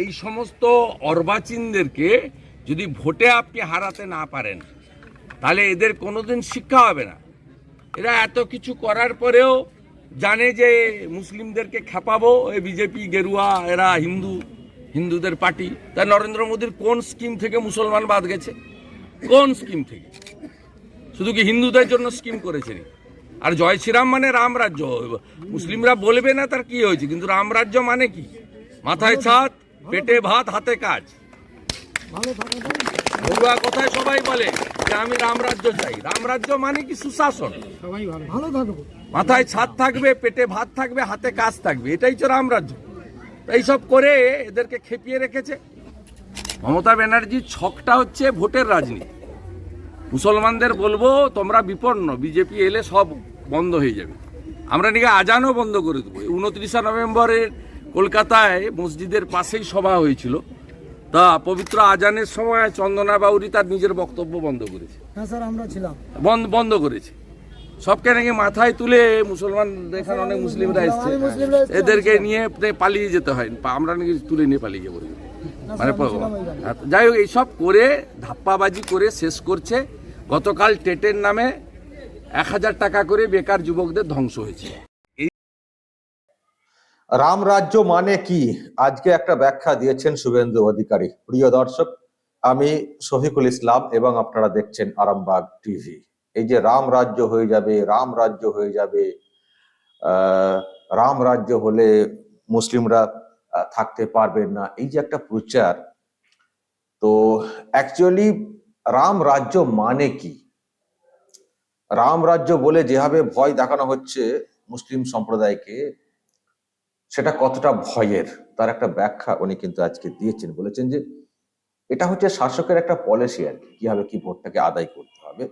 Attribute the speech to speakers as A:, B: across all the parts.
A: এই সমস্ত অর্বাচীনদেরকে যদি ভোটে আপনি হারাতে না পারেন, তাহলে এদের কোনোদিন শিক্ষা হবে না। এরা এত কিছু করার পরেও জানে যে মুসলিমদেরকে খেপাবো, এই বিজেপি, গেরুয়া, এরা হিন্দু, হিন্দুদের পার্টি। তা নরেন্দ্র মোদীর কোন স্কিম থেকে মুসলমান বাদ গেছে? কোন স্কিম থেকে? শুধু কি হিন্দুদের জন্য স্কিম করেছে আর জয় শ্রীরাম মানে রামরাজ্য মুসলিমরা বলবে না তার কি হয়েছে, কিন্তু রামরাজ্য মানে কি? মাথায় ছাদ? পেটে ভাত হাতে কাজ। ঘরোয়া কথায় সবাই বলে যে আমি রাম রাজ্য চাই। রাম রাজ্য মানে কি সুশাসন?
B: ভালো ভালো থাকব।
A: মাথায় ছাদ থাকবে পেটে ভাত থাকবে হাতে কাজ থাকবে। এটাই তো রামরাজ্য এইসব করে এদেরকে খেপিয়ে রেখেছে। মমতা ব্যানার্জির ছকটা হচ্ছে ভোটের রাজনীতি। মুসলমানদের বলব তোমরা বিপন্ন বিজেপি এলে সব বন্ধ হয়ে যাবে। আমরা নাকি আজানও বন্ধ করে দেবো। উনত্রিশে নভেম্বরের কলকাতায় মসজিদের পাশেই সভা হয়েছিল। তা পবিত্র আজানের সময় চন্দনা বাউরি তার নিজের বক্তব্য বন্ধ করেছে।
B: হ্যাঁ স্যার আমরা ছিলাম।
A: বন্ধ বন্ধ করেছে। সবকে নাকি মাথায় তুলে মুসলমান এখানে অনেক মুসলিমরা এসছে।
B: মুসলিমরা এসছে,
A: এদেরকে নিয়ে পালিয়ে যেতে হয় আমরা নাকি তুলে নিয়ে পালিয়ে যাব। মানে যাই হোক এইসব করে ধাপ্পাবাজি করে শেষ করছে। গতকাল টেটের নামে এক হাজার টাকা করে বেকার যুবকদের ধ্বংস হয়েছে।
C: রাম রাজ্য মানে কি? আজকে একটা ব্যাখ্যা দিয়েছেন শুভেন্দু অধিকারী। প্রিয় দর্শক, আমি শফিকুল ইসলাম এবং আপনারা দেখছেন আরামবাগ টিভি। এই যে রাম রাজ্য হয়ে যাবে রাম রাজ্য হয়ে যাবে রাম রাজ্য হলে মুসলিমরা থাকতে পারবেন না, এই যে একটা প্রচার, তো অ্যাকচুয়ালি রাম রাজ্য মানে কি? রাম রাজ্য বলে যেভাবে ভয় দেখানো হচ্ছে মুসলিম সম্প্রদায়কে সেটা কতটা ভয়ের? তার একটা ব্যাখ্যা উনি কিন্তু আজকে দিয়েছেন, বলেছেন যে এটা হচ্ছে শাসকের একটা পলিসি আর কি, কীভাবে কি ভোটটাকে আদায় করতে হবে।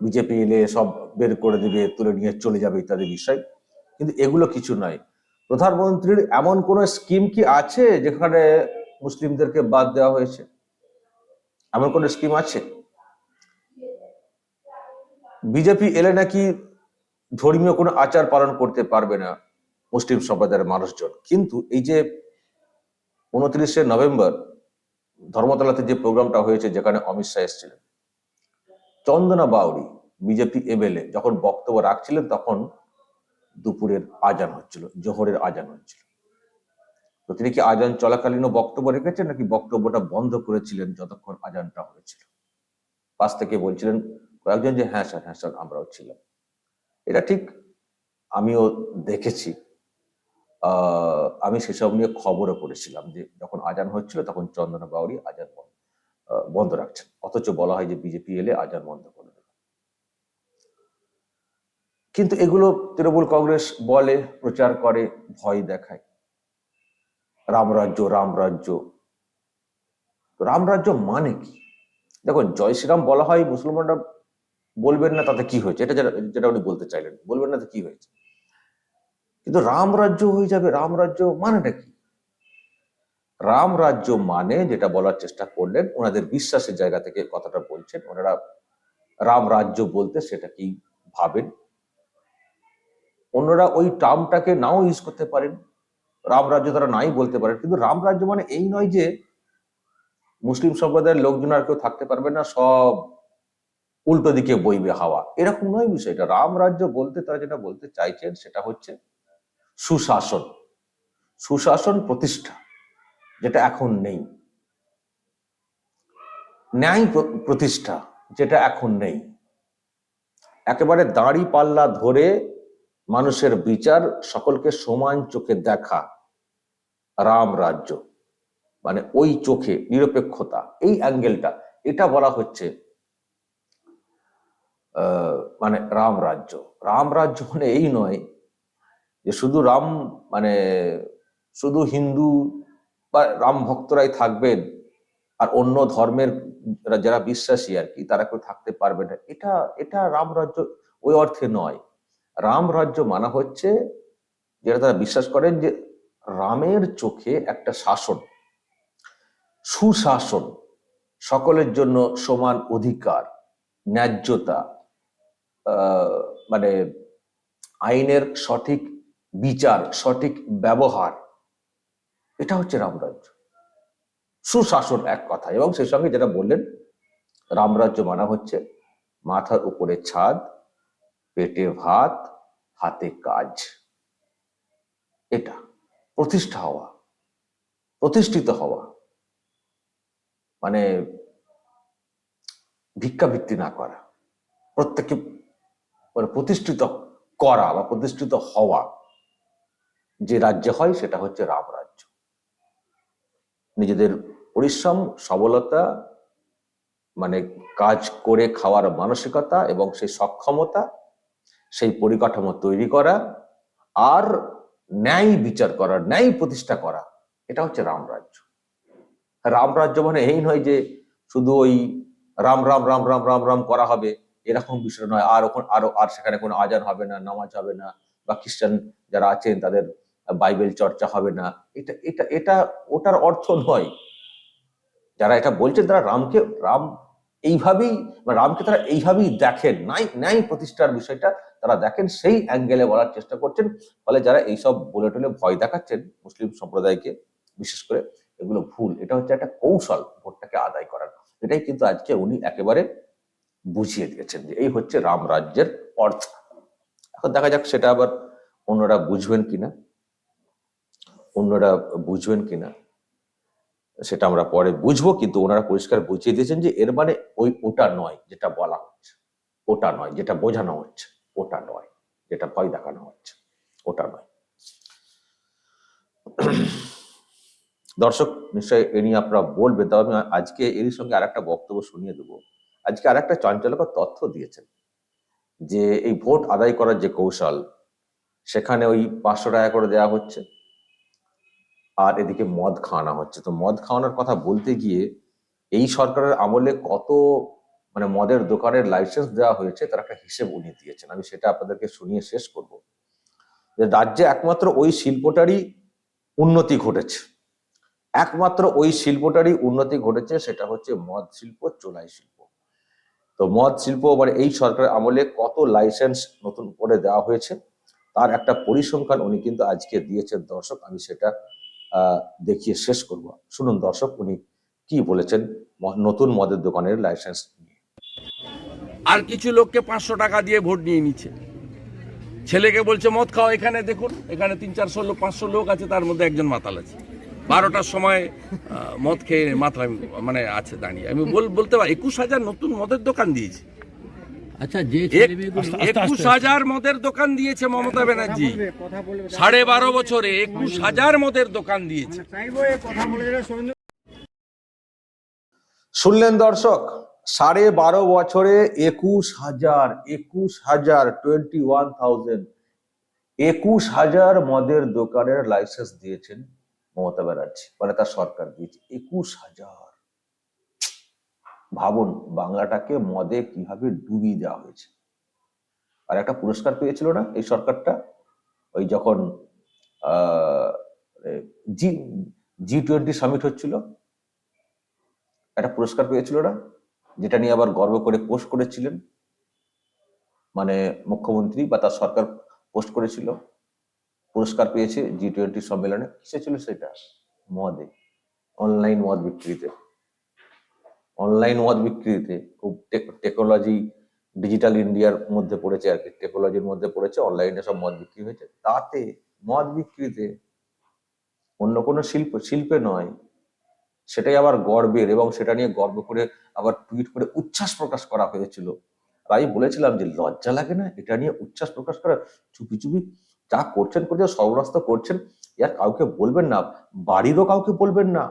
C: বিজেপি এলে সব বের করে দিবে, তুলে নিয়ে চলে যাবে ইত্যাদি বিষয়। কিন্তু এগুলো কিছু নয়। প্রধানমন্ত্রীর এমন কোন স্কিম কি আছে যেখানে মুসলিমদেরকে বাদ দেওয়া হয়েছে? এমন কোন স্কিম আছে? বিজেপি এলে নাকি ধর্মীয় কোনো আচার পালন করতে পারবে না। মুসলিম সম্প্রদায়ের মানুষজন। কিন্তু এই যে উনত্রিশে নভেম্বর ধর্মতলাতে যে প্রোগ্রামটা হয়েছে, যেখানে অমিত শাহ এসেছিলেন, চন্দনা বাউরি বিজেপি এমএলএ যখন বক্তব্য রাখছিলেন, তখন দুপুরের আজান হচ্ছিল, জোহরের আজান হচ্ছিল। তো তিনি কি আজান চলাকালীনও বক্তব্য রেখেছেন, নাকি বক্তব্যটা বন্ধ করেছিলেন যতক্ষণ আজানটা হয়েছিল? পাশ থেকে বলছিলেন কয়েকজন যে হ্যাঁ স্যার হ্যাঁ স্যার, আমরাও ছিলাম। এটা ঠিক আমিও দেখেছি। আমি সেসব নিয়ে খবরও করেছিলাম যে যখন আজান হচ্ছিল তখন চন্দনা বাউরি আজান বন্ধ রাখছেন। অথচ বলা হয় যে বিজেপি এলে আজান বন্ধ করে দেবে। কিন্তু এগুলো তৃণমূল কংগ্রেস বলে, প্রচার করে, ভয় দেখায়। রামরাজ্য রামরাজ্য রামরাজ্য মানে কি? দেখুন, জয় শ্রীরাম বলা হয় মুসলমানরা বলবেন না তাতে কি হয়েছে, এটা যেটা যেটা উনি বলতে চাইলেন, বলবেন না তো কি হয়েছে। কিন্তু রাম রাজ্য হয়ে যাবে, রাম রাজ্য মানেটা কি রাম রাজ্য মানে যেটা বলার চেষ্টা করলেন, ওনাদের বিশ্বাসের জায়গা থেকে কথাটা বলছেন, ওনারা রাম রাজ্য বলতে সেটা কি ভাবেন? অন্যরা ওই টার্মটাকে নাও ইউজ করতে পারেন, রাম রাজ্য তারা নাই বলতে পারেন, কিন্তু রাম রাজ্য মানে এই নয় যে মুসলিম সম্প্রদায়ের লোকজন আর কেউ থাকতে পারবে না, সব উল্টো দিকে বইবে হাওয়া। এরকম নয় বিষয়টা, রাম রাজ্য বলতে তারা যেটা বলতে চাইছেন সেটা হচ্ছে সুশাসন। সুশাসন প্রতিষ্ঠা, যেটা এখন নেই। ন্যায় প্র- প্রতিষ্ঠা, যেটা এখন নেই। একেবারে দাড়ি পাল্লা ধরে মানুষের বিচার, সকলকে সমান চোখে দেখা, রাম রাজ্য। মানে ওই চোখে নিরপেক্ষতা, এই অ্যাঙ্গেলটা, এটা বলা হচ্ছে মানে রাম রাজ্য। রাম রাজ্য মানে এই নয় যে শুধু রাম মানে শুধু হিন্দু বা রাম ভক্তরাই থাকবেন আর অন্য ধর্মের যারা- বিশ্বাসী আর কি, তারা কেউ থাকতে পারবে না। এটা এটা রাম রাজ্য ওই অর্থে নয়। রাম রাজ্য মানা হচ্ছে যেটা তারা বিশ্বাস করেন যে রামের চোখে একটা শাসন, সুশাসন, সকলের জন্য সমান অধিকার, ন্যায্যতা মানে আইনের সঠিক বিচার, সঠিক ব্যবহার। এটা হচ্ছে রামরাজ্য। সুশাসন এক কথা, এবং সেই সঙ্গে যেটা বললেন, রামরাজ্য মানা হচ্ছে মাথার উপরে ছাদ, পেটে ভাত, হাতে কাজ। এটা প্রতিষ্ঠা হওয়া, প্রতিষ্ঠিত হওয়া। মানে ভিক্ষাবৃত্তি না করা, প্রত্যেককে মানে প্রতিষ্ঠিত করা বা প্রতিষ্ঠিত হওয়া। যে রাজ্য হয় সেটা হচ্ছে রাম রাজ্য। নিজেদের পরিশ্রম, সবলতা মানে কাজ করে খাওয়ার মানসিকতা এবং সেই সক্ষমতা, সেই পরিকাঠামো তৈরি করা আর ন্যায় বিচার করা, ন্যায় প্রতিষ্ঠা করা, এটা হচ্ছে রামরাজ্য রামরাজ্য মানে এই নয় যে শুধু ওই রাম রাম রাম রাম রাম রাম করা হবে, এরকম বিষয় নয়। আর ওখানে, আরও, আর সেখানে কোনো আজান হবে না, নামাজ হবে না, বা খ্রিস্টান যারা আছেন তাদের বাইবেল চর্চা হবে না। এটা এটা এটা ওটার অর্থ নয়। যারা এটা বলছেন তারা রামকে, রাম এইভাবেই বা রামকে তারা এইভাবেই দেখেন। নাই ন্যায় প্রতিষ্ঠার বিষয়টা তারা দেখেন, সেই অ্যাঙ্গেলে বলার চেষ্টা করছেন। ফলে যারা এইসব বলে টলে ভয় দেখাচ্ছেন মুসলিম সম্প্রদায়কে, বিশেষ করে এগুলো ভুল, এটা হচ্ছে একটা কৌশল ভোটটাকে আদায় করার। এটাই কিন্তু আজকে উনি একেবারে বুঝিয়ে দিয়েছেন যে এই হচ্ছে রাম রাজ্যের অর্থ। এখন দেখা যাক সেটা আবার অন্যরা বুঝবেন কিনা। অন্যরা বুঝবেন কিনা, সেটা আমরা পরে বুঝব, কিন্তু ওনারা পরিষ্কার বুঝিয়ে দিয়েছেন যে এর মানে ওই ওটা নয় যেটা বলা হচ্ছে, ওটা নয় যেটা বোঝানো হচ্ছে, ওটা নয় যেটা ভয় দেখানো হচ্ছে, ওটা নয়। দর্শক নিশ্চয়ই এ নিয়ে আপনারা বলবেন, তবে আমি আজকে এরই সঙ্গে আর একটা বক্তব্য শুনিয়ে দেবো। আজকে আর একটা চাঞ্চল্যকর তথ্য দিয়েছেন যে এই ভোট আদায় করার যে কৌশল, সেখানে ওই পাঁচশো টাকা করে দেওয়া হচ্ছে। আর এদিকে মদ খাওয়ানো হচ্ছে। তো মদ খাওয়ানোর কথা বলতে গিয়ে এই সরকারের আমলে কত মানে মদের দোকানের লাইসেন্স দেওয়া হয়েছে, তার একটা হিসেব উনি দিয়েছেন। আমি সেটা আপনাদেরকে শুনিয়ে শেষ করব। যে রাজ্যে একমাত্র ওই শিল্পটারই উন্নতি ঘটেছে। একমাত্র ওই শিল্পটারই উন্নতি ঘটেছে, সেটা হচ্ছে মদ শিল্প, চোলাই শিল্প। তো মদ শিল্প মানে এই সরকারের আমলে কত লাইসেন্স নতুন করে দেওয়া হয়েছে, তার একটা পরিসংখ্যান উনি কিন্তু আজকে দিয়েছেন দর্শক, আমি সেটা দেখিয়ে শেষ করব। শুনুন দর্শক, উনি কি বলেছেন নতুন মদের দোকানের লাইসেন্স নিয়ে।
A: আর কিছু লোককে পাঁচশো টাকা দিয়ে ভোট নিয়ে নিচ্ছে। ছেলেকে বলছে, মদ খাও এখানে, দেখুন, এখানে তিন চারশো লোক, পাঁচশো লোক আছে, তার মধ্যে একজন মাতাল আছে। বারোটার সময় মদ খেয়ে মাথায় মানে আছে দাঁড়িয়ে। আমি বল, বলতে পারি, একুশ হাজার নতুন মদের দোকান দিয়েছে।
D: আচ্ছা যে
A: একুশ হাজার মদের দোকান দিয়েছে মমতা ব্যানার্জি। সাড়ে বারো বছরে একুশ হাজার মদের দোকান দিয়েছে।
C: শুনলেন দর্শক সাড়ে বারো বছরে একুশ হাজার একুশ হাজার টোয়েন্টি ওয়ান থাউজেন্ড একুশ হাজার মদের দোকানের লাইসেন্স দিয়েছেন মমতা ব্যানার্জি মানে তার সরকার দিয়েছে একুশ হাজার। ভাবুন বাংলাটাকে মদে কীভাবে ডুবিয়ে দেওয়া হয়েছে। আর একটা পুরস্কার পেয়েছিল না এই সরকারটা? ওই যখন জি জি টোয়েন্টি সামিট হচ্ছিল। একটা পুরস্কার পেয়েছিল না? যেটা নিয়ে আবার গর্ব করে পোস্ট করেছিলেন। মানে মুখ্যমন্ত্রী বা তার সরকার পোস্ট করেছিল। পুরস্কার পেয়েছে জি টোয়েন্টি সম্মেলনে। কিসে ছিল সেটা? মদে, অনলাইন মদ বিক্রিতে। অনলাইন মদ বিক্রিতে খুব টেকনোলজি ডিজিটাল ইন্ডিয়ার মধ্যে পড়েছে আর কি। টেকনোলজির মধ্যে পড়েছে অনলাইনে সব মদ বিক্রি হয়েছে। তাতে মদ বিক্রিতে অন্য কোনো শিল্প, শিল্পে নয়, সেটাই আবার গর্বের এবং সেটা নিয়ে গর্ব করে আবার টুইট করে উচ্ছ্বাস প্রকাশ করা হয়েছিল। আর আমি বলেছিলাম যে লজ্জা লাগে না, এটা নিয়ে উচ্ছ্বাস প্রকাশ করা চুপি চুপি যা করছেন করছেন সর্বরাস্ত করছেন, ইয়ার কাউকে বলবেন না, বাড়িরও কাউকে বলবেন না।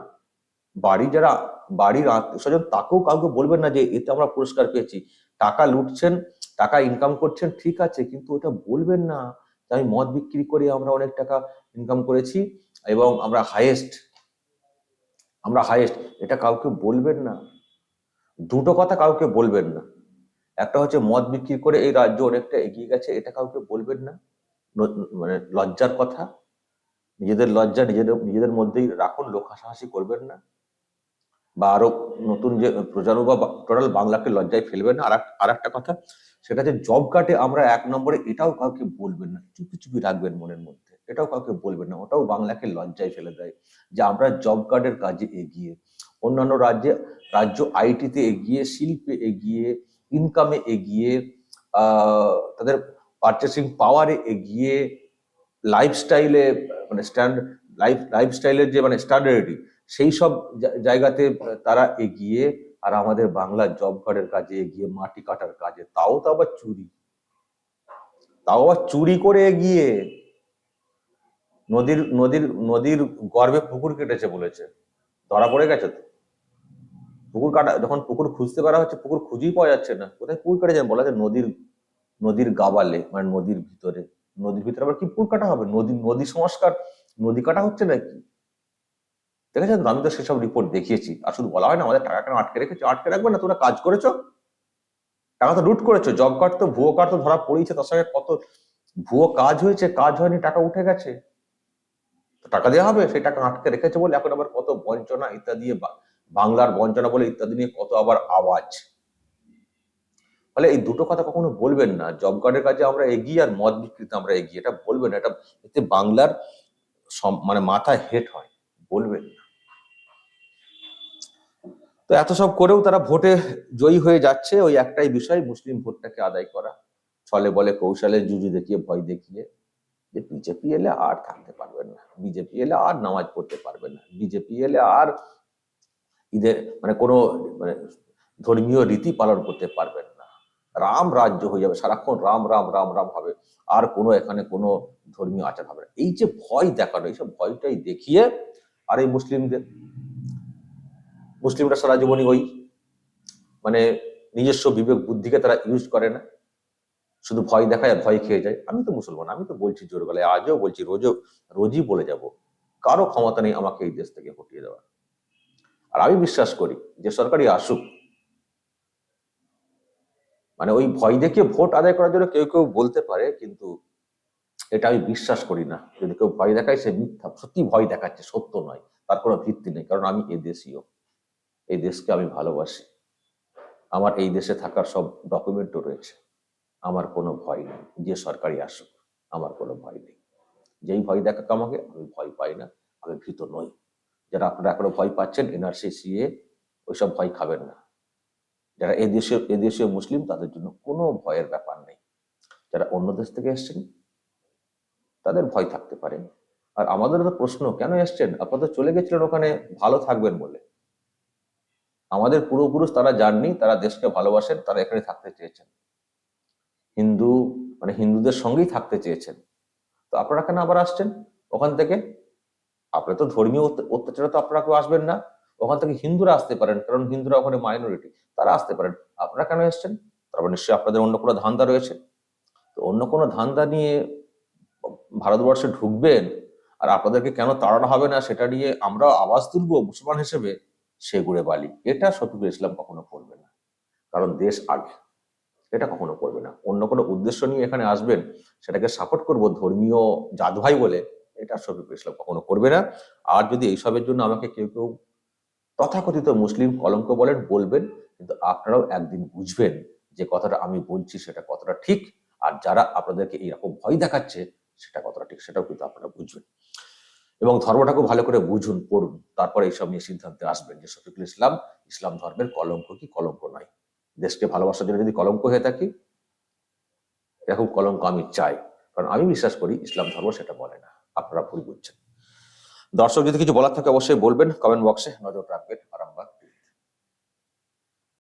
C: বাড়ি যারা, বাড়ির আত্মীয় স্বজন তাকেও কাউকে বলবেন না যে, এতে আমরা পুরস্কার পেয়েছি। টাকা লুটছেন, টাকা ইনকাম করছেন, ঠিক আছে, কিন্তু ওটা বলবেন না আমি মদ বিক্রি করে আমরা অনেক টাকা ইনকাম করেছি এবং আমরা হাইয়েস্ট আমরা হাইয়েস্ট এটা কাউকে বলবেন না। দুটো কথা কাউকে বলবেন না। একটা হচ্ছে মদ বিক্রি করে এই রাজ্য অনেকটা এগিয়ে গেছে, এটা কাউকে বলবেন ন- মানে লজ্জার কথা। নিজেদের লজ্জা নিজেদের নিজেদের মধ্যেই রাখুন লোক হাসাহাসি করবেন না। বা আরও নতুন যে প্রজন্ম বা টোটাল বাংলাকে লজ্জায় ফেলবেন না? আর একটা কথা, সেটা যে জব কার্ডে আমরা এক নম্বরে এটাও কাউকে বলবেন না, চুপি চুপি রাখবেন মনের মধ্যে। এটাও কাউকে বলবেন না, ওটাও বাংলাকে লজ্জায় ফেলে দেয় যে আমরা জব কার্ডের কাজে এগিয়ে, অন্যান্য রাজ্যে, রাজ্য আইটিতে এগিয়ে, শিল্পে এগিয়ে ইনকামে এগিয়ে তাদের পারচেসিং পাওয়ারে এগিয়ে লাইফস্টাইলে মানে স্ট্যান্ড লাইফ লাইফস্টাইলের যে মানে স্ট্যান্ডার্ডি সেই সব জায়গাতে তারা এগিয়ে আর আমাদের বাংলার জব কার্ডের কাজে এগিয়ে, মাটি কাটার কাজে, তাও তো আবার চুরি। তাও আবার চুরি করে এগিয়ে। নদীর নদীর নদীর গর্ভে পুকুর কেটেছে বলেছে। ধরা পড়ে গেছে তো। পুকুর কাটা, যখন পুকুর খুঁজতে পারা হচ্ছে, পুকুর খুঁজেই পাওয়া যাচ্ছে না। কোথায় পুকুর কেটেছে বলা যায় নদীর নদীর গাবালে মানে নদীর ভিতরে। নদীর ভিতরে আবার কি পুকুর কাটা হবে? নদী নদী সংস্কার, নদী কাটা হচ্ছে নাকি? দেখেছেন? আমি তো সেসব রিপোর্ট দেখিয়েছি। আর শুধু বলা হয় না, আমাদের টাকা কেন আটকে রেখেছো? আটকে রাখবে না? তোমরা কাজ করেছ? টাকা তো লুট করেছ জব কার্ড তো, ভুয়ো কার্ড তো ধরা পড়েছে তার সঙ্গে কত ভুয়ো কাজ হয়েছে, কাজ হয়নি, টাকা উঠে গেছে। টাকা দেওয়া হবে, সেই টাকা আটকে রেখেছে বলে এখন আবার কত বঞ্চনা ইত্যাদি বাংলার বঞ্চনা বলে ইত্যাদি নিয়ে কত আবার আওয়াজ। ফলে এই দুটো কথা কখনো বলবেন না। জব কার্ডের কাজে আমরা এগিয়ে আর মদ বিক্রিতে আমরা এগিয়ে, এটা বলবেন এটা এতে বাংলার মানে মাথা হেট হয়। বলবেন না। তো এত সব করেও তারা ভোটে জয়ী হয়ে যাচ্ছে। ওই একটাই বিষয়, মুসলিম ভোটটাকে আদায় করা। ছলে বলে কৌশলে জুজু দেখিয়ে, ভয় দেখিয়ে। যে বিজেপি এলে আর থাকতে পারবেন না। বিজেপি এলে আর নামাজ পড়তে পারবেন না। বিজেপি এলে আর ঈদের মানে কোনো মানে ধর্মীয় রীতি পালন করতে পারবেন না। রাম রাজ্য হয়ে যাবে। সারাক্ষণ রাম রাম রাম রাম হবে আর কোনো এখানে কোনো ধর্মীয় আচার হবে না। এই যে ভয় দেখানো, এইসব ভয়টাই দেখিয়ে আর এই মুসলিমদের মুসলিমরা সারা জীবনই ওই মানে নিজস্ব বিবেক বুদ্ধিকে তারা ইউজ করে না। শুধু ভয় দেখায় আর ভয় খেয়ে যায়। আমি তো মুসলমান, আমি তো বলছি জোর গলায় আজও বলছি, রোজও, রোজই বলে যাব। কারও ক্ষমতা নেই আমাকে এই দেশ থেকে হটিয়ে দেওয়ার। আর আমি বিশ্বাস করি যে সরকারি আসুক মানে ওই ভয় দেখিয়ে ভোট আদায় করার জন্য কেউ কেউ বলতে পারে, কিন্তু এটা আমি বিশ্বাস করি না। যদি কেউ ভয় দেখায়, সে মিথ্যা, সত্যি ভয় দেখাচ্ছে, সত্য নয়। তার কোনো ভিত্তি নেই, কারণ আমি এ দেশীয়। এই দেশকে আমি ভালোবাসি। আমার এই দেশে থাকার সব ডকুমেন্টও রয়েছে। আমার কোনো ভয় নেই। যে সরকারি আসুক, আমার কোনো ভয় নেই। যেই ভয় দেখাক আমাকে, আমি ভয় পাই না। আমি ভীত নই। যারা আপনারা এখনও ভয় পাচ্ছেন এনআরসি সিএ ওইসব ভয় খাবেন না। যারা এদেশীয় এদেশীয় মুসলিম, তাদের জন্য কোনো ভয়ের ব্যাপার নেই। যারা অন্য দেশ থেকে এসছেন, তাদের ভয় থাকতে পারে। আর আমাদের তো প্রশ্ন, কেন এসছেন? আপনাদের চলে গেছিলেন ওখানে, ভালো থাকবেন বলে। আমাদের পূর্বপুরুষ তারা যাননি তারা দেশকে ভালোবাসেন, তারা এখানে থাকতে চেয়েছেন। হিন্দু মানে হিন্দুদের সঙ্গেই থাকতে চেয়েছেন। তো আপনারা কেন আবার আসছেন? ওখান থেকে? আপনারা তো ধর্মীয় অত্য- অত্যাচারে তো আপনারা কেউ আসবেন না। ওখান থেকে হিন্দুরা আসতে পারেন, কারণ হিন্দুরা ওখানে মাইনরিটি তারা আসতে পারেন। আপনারা কেন এসছেন? তারপর নিশ্চয়ই আপনাদের অন্য কোনো ধান্দা রয়েছে। তো অন্য কোনো ধান্দা নিয়ে ভারতবর্ষে ঢুকবেন, আর আপনাদেরকে কেন তাড়ানো হবে না সেটা নিয়ে আমরা আওয়াজ তুলবো মুসলমান হিসেবে সে গুড়ে বালি। এটা শফিকুল ইসলাম কখনো করবে না। কারণ দেশ আগে। এটা কখনো করবে না। অন্য কোনো উদ্দেশ্য নিয়ে এখানে আসবেন, সেটাকে সাপোর্ট করব ধর্মীয় জাত ভাই বলে, এটা শফিকুল ইসলাম কখনো করবে না। আর যদি এইসবের জন্য আমাকে কেউ কেউ তথাকথিত মুসলিম কলঙ্ক বলেন, বলবেন, কিন্তু আপনারাও একদিন বুঝবেন যে কথাটা আমি বলছি, সেটা কতটা ঠিক। আর যারা আপনাদেরকে এইরকম ভয় দেখাচ্ছে, সেটা কতটা ঠিক, সেটাও কিন্তু আপনারা বুঝবেন। এবং ধর্মটাকে ভালো করে বুঝুন, পড়ুন। তারপরে এইসব নিয়ে সিদ্ধান্তে আসবেন যে শফিকুল ইসলাম ইসলাম ধর্মের কলঙ্ক কি? কলঙ্ক নয়। দেশকে ভালোবাসার জন্য যদি কলঙ্ক হয়ে থাকি এরকম কলঙ্ক আমি চাই। কারণ আমি বিশ্বাস করি ইসলাম ধর্ম সেটা বলে না। আপনারা ভুল বুঝছেন। দর্শক, যদি কিছু বলার থাকে অবশ্যই বলবেন। কমেন্ট বক্সে নজর রাখবেন।